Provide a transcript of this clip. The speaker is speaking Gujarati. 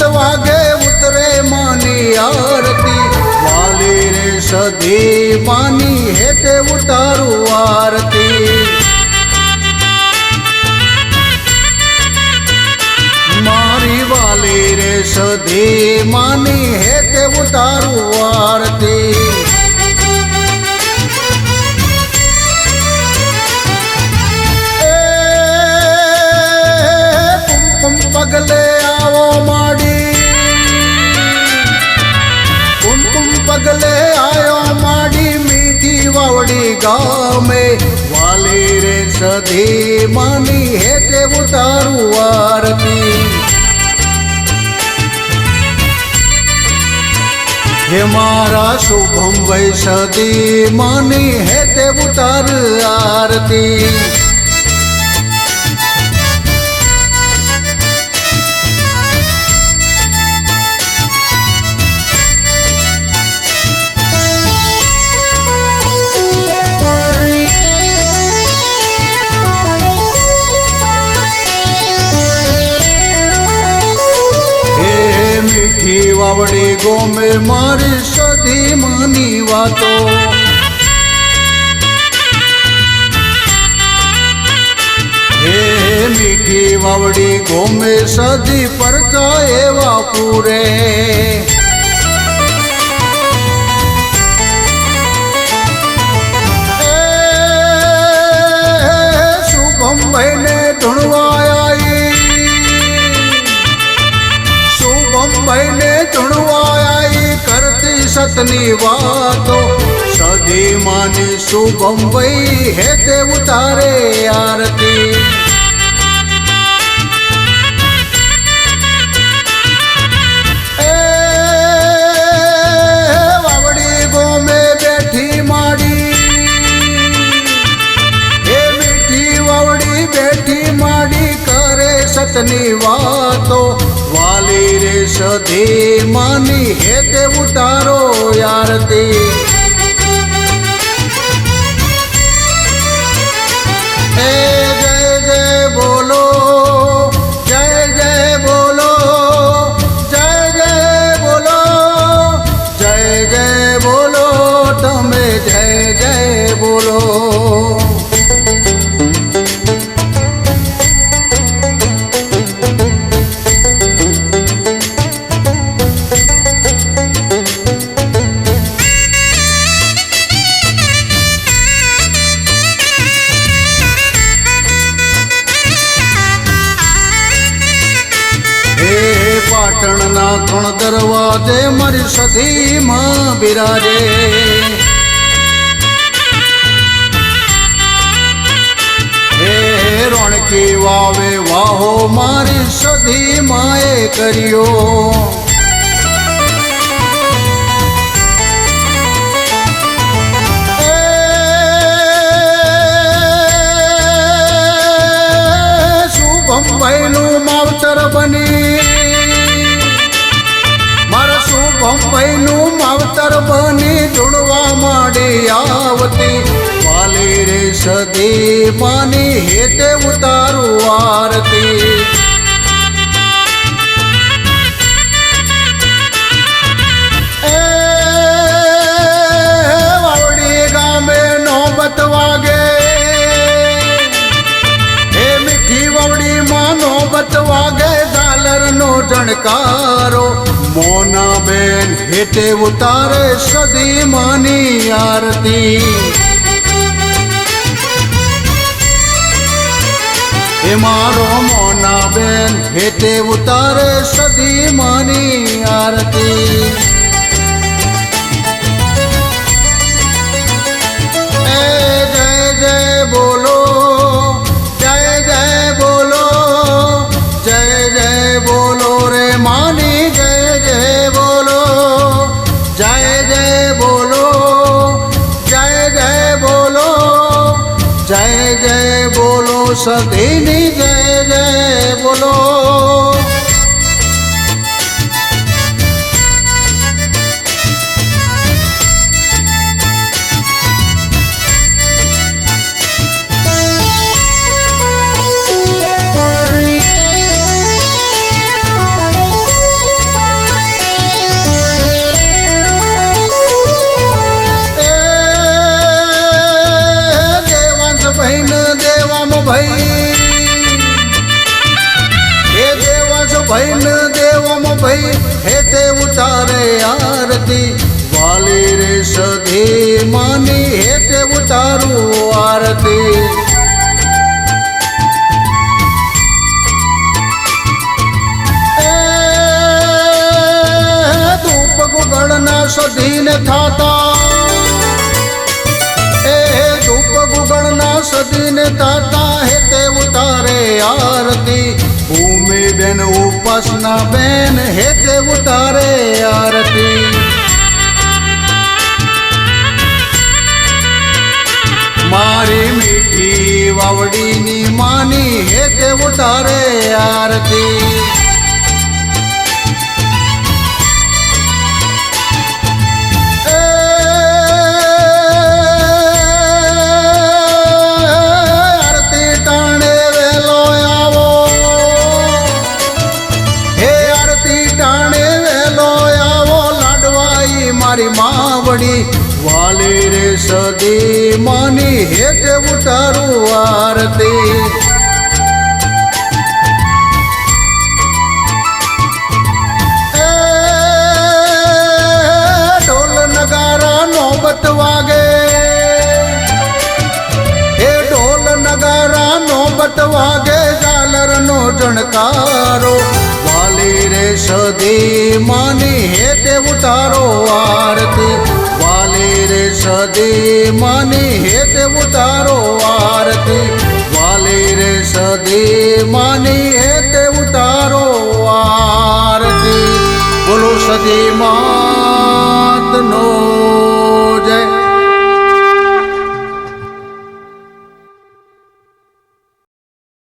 સાત વાગે ઉતરે માની આરતી. વાલી રે સદી માની હેતે ઉતારું આરતી. મારી વાલી રે સદી માની હેતે ઉતારું આરતી. ગામે વાલી રે સધી માની હે તે ઉતારું આરતી. હે મારા શુભમ વૈસદી માની હે તે ઉતાર આરતી. મીઠી ગોમે મારી સધી માની વાતો. હે મીઠી વાવડી ગોમે સધી પરકા એવા પૂરે. સતની વાતો સધી માની શુભમ ભાઈ હે તે ઉતારે આરતી એ વાવડી ગોમે બેઠી માડી હે મીઠી વાવડી બેઠી માડી કરે સતની વાતો વાલી રે સધી માની હે તે ઉતારો યારતી ત્રણ દરવાજે મારી સધીમાં બિરાજે. રોણકી વાવે વાહો મારી સધી માએ કર્યો. બની જોડવા માંડી આવતી. વાલી રે સદી માની હેતે ઉતારું આરતી. વાગે. ઝાલર નો જણકારો. મોના બેન હેતે ઉતારે સદી માની આરતી. એ મારો મોના બેન હેતે ઉતારે સદી સદીની જય જય બોલો. ભૈન દેવમ ભૈ હે તે ઉતારે આરતી. વાલી રે સધી માની હે તે ઉતારું આરતી. ધૂપ ગુગળના સધીને થાતા. ગણના સદીને તાતા હે તે ઉતારે આરતી. ભૂમિ બેન ઉ ઉપાસના બેન હે તે ઉતારે આરતી. મારી મીઠી વાવડીની માની હે તે ઉતારે આરતી. જણકારો, વાલી રે સદી માની હેતે ઉતારો આરતી. વાલી રે સદી માની હેતે ઉતારો આરતી. વાલી રે સદી માની હેતે ઉતારો આરતી. બોલો સદી માતનો જય.